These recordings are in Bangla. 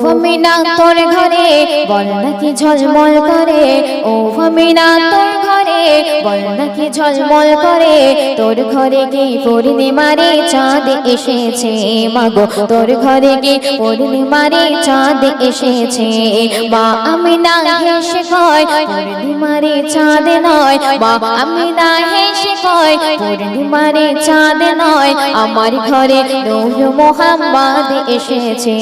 ভামিনা তোর ঘরে বল নাকি ঝলমল করে ও ভমিনা তোর ঘরে নাকি ঝলমল করে? তোর ঘরে কি পূর্ণিমারে চাঁদ এসেছে? মাগো, তোর ঘরে কি পূর্ণিমারে চাঁদ এসেছে? মা আমি না হেসে কয় পূর্ণিমারে চাঁদ নয়। মা আমি না হেসে কয় পূর্ণিমারে চাঁদ নয়। আমার ঘরে নূর মোহাম্মদ এসেছে।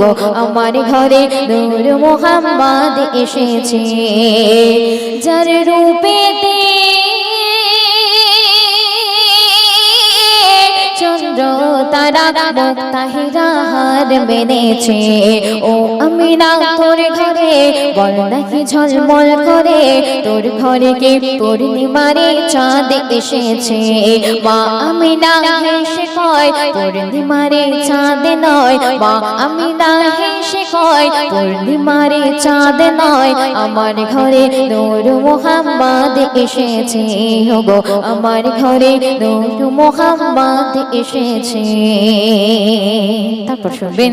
গো, আমার ঘরে নূর মোহাম্মদ এসেছে। যার রূপেতে চন্দ্র, তারা মুক্তাহিরা ও আমি না তোর ঘরে বল নাকি ঝলমল করে? তোর ঘরে কে পূর্ণিমারে চাঁদ এসেছে? মা আমি না হেসে কয়, পূর্ণিমারে চাঁদ নয়। মা আমি না হেসে কয় পূর্ণিমারে চাঁদ নয়, আমার ঘরে নূর মোহাম্মদ এসেছে। গো আমার ঘরে নূর মোহাম্মদ এসেছে। তারপর শুনবেন।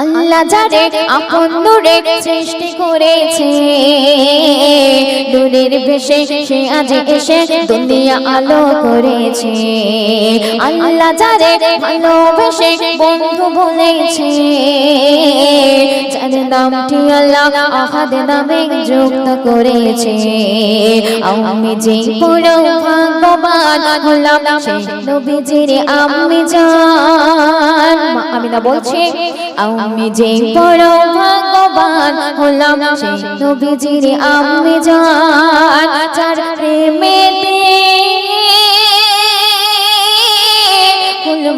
আল্লাহ যারে আপন নূরে সৃষ্টি করেছে, নূরের বেশে সে আজ এসে দুনিয়া আলো করেছে। আল্লাহ যারে ভালোবেসে বন্ধু বলেছে নামটি আল্লাহ আহাদ নামে যুক্ত করেছে। আমি যে পুরো ভাগ্যবান হলাম সে নবীজির আমি জান। মা আমিনা বলছে, আমি যে বড় ভাগ্যবান হলাম সেই নবীজির আমি জান। যার প্রেমেতে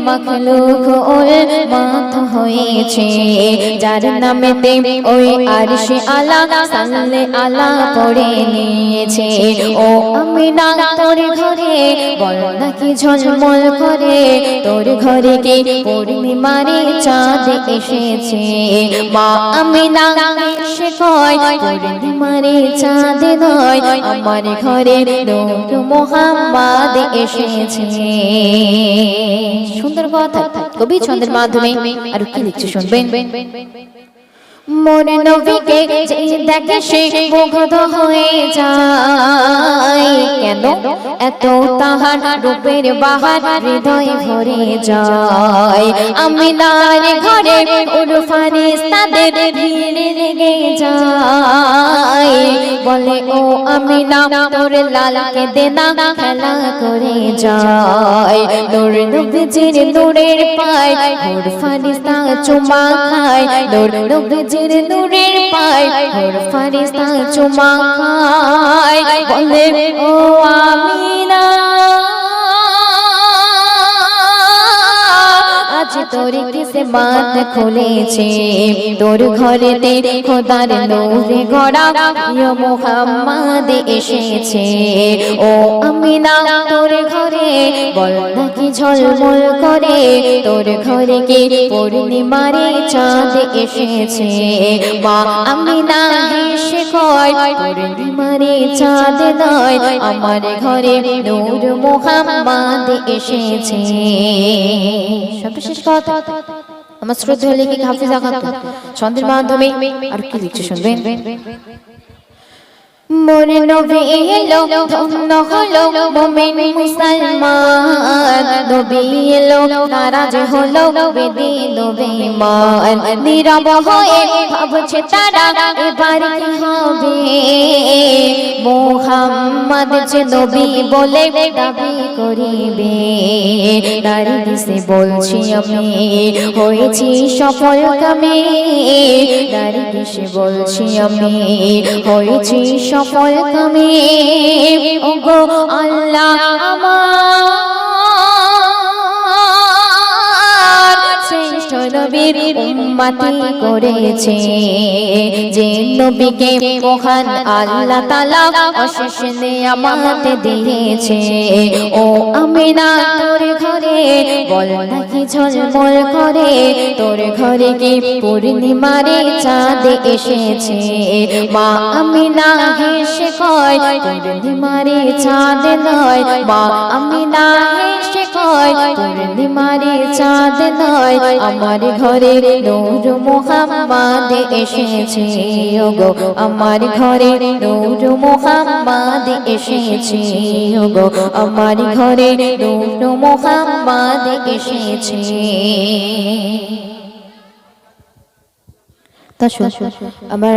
মখলুক ওল মাত হয়েছে, যার নামেতে ওই আরশে আলা সাল্লে আলা পড়ে নিয়েছে। ও আমি না তোর ঘরে বল নাকি ঝলমল করে, তোর ঘরে কে পূর্ণিমারে চাঁদ এসেছে? মা আমি না সে কয়, পূর্ণিমারে চাঁদ নয়, আমার ঘরে নূর মোহাম্মদ এসেছে। সুন্দর কথা কবি ছন্দের মাধ্যমে আর কি লিখছে শুনবেন? মোর নবীকে যে দেখে সে মুগ্ধ হয়ে যায়। কেন? এত তাহার রূপের বাহার হৃদয় ভরে যায়। আমি নার ঘরে ওর ফারিস্তাদের ভিড় লেগে যায়। বলে, ও আমি না তোর লালকে দেনা, খেলা করে যায়। নূর নবীজির নূরের পায় ওর ফারিস্তা চুমা খায়। নূর নবীজির নূরের পায় ওর ফারিস্তা চুমা খায়। বলে, ও আমিনা আজ তোর কিসে বাত খুলেছে। তোর ঘরেতে খোদার নূরে গড়া প্রিয় মোহাম্মদ এসেছে। ও আমিনা, তোর ঘরে বল নাকি ঝলমল করে? তোর ঘরে কি পূর্ণিমারে চাঁদ এসেছে? মা আমিনা, হেসে কয়, পূর্ণিমারে চাঁদ নয়, আমার ঘরে নূর মোহাম্মদ এসেছে। সর্বশেষ কথা আমার শ্রদ্ধা লেখিক হাফিজ আঘাত ছন্দের মাধ্যমে আর কি লিখছে শুনবেন? মনে নবী এলো, ধন্য হলো মুমিন মুসলমান। নবী এলো, নারাজ হলো বেদিন বেমান নীরব হয়ে ভাবছে তারা, এবার কি হবে? যে নবী বলে দাবি করিবে, নারী বলছি আমি, হয়েছি সফল কামে। নারী দিছে বলছি আমি, হয়েছি সফল তুমি। ওগো আল্লাহ আমার নবীর উম্মতি করেছে। যে নবীকে মহান আল্লাহ তাআলা অশেষ নিয়ামত দিয়েছে। ও আমিনা, তোর ঘরে বল নাকি ঝলমল করে। তোর ঘরে কি পূর্ণিমারে চাঁদ এসেছে? মা আমিনা হেসে কয়, পূর্ণিমারে চাঁদ নয়। মা আমিনা হেসে কয়, পূর্ণিমারে চাঁদ নয়। আমার ঘরে নূর মোহাম্মদ এসেছে গো আমার ঘরে নূর মোহাম্মদ এসেছে গো আমার ঘরে নূর মোহাম্মদ এসেছে। আমার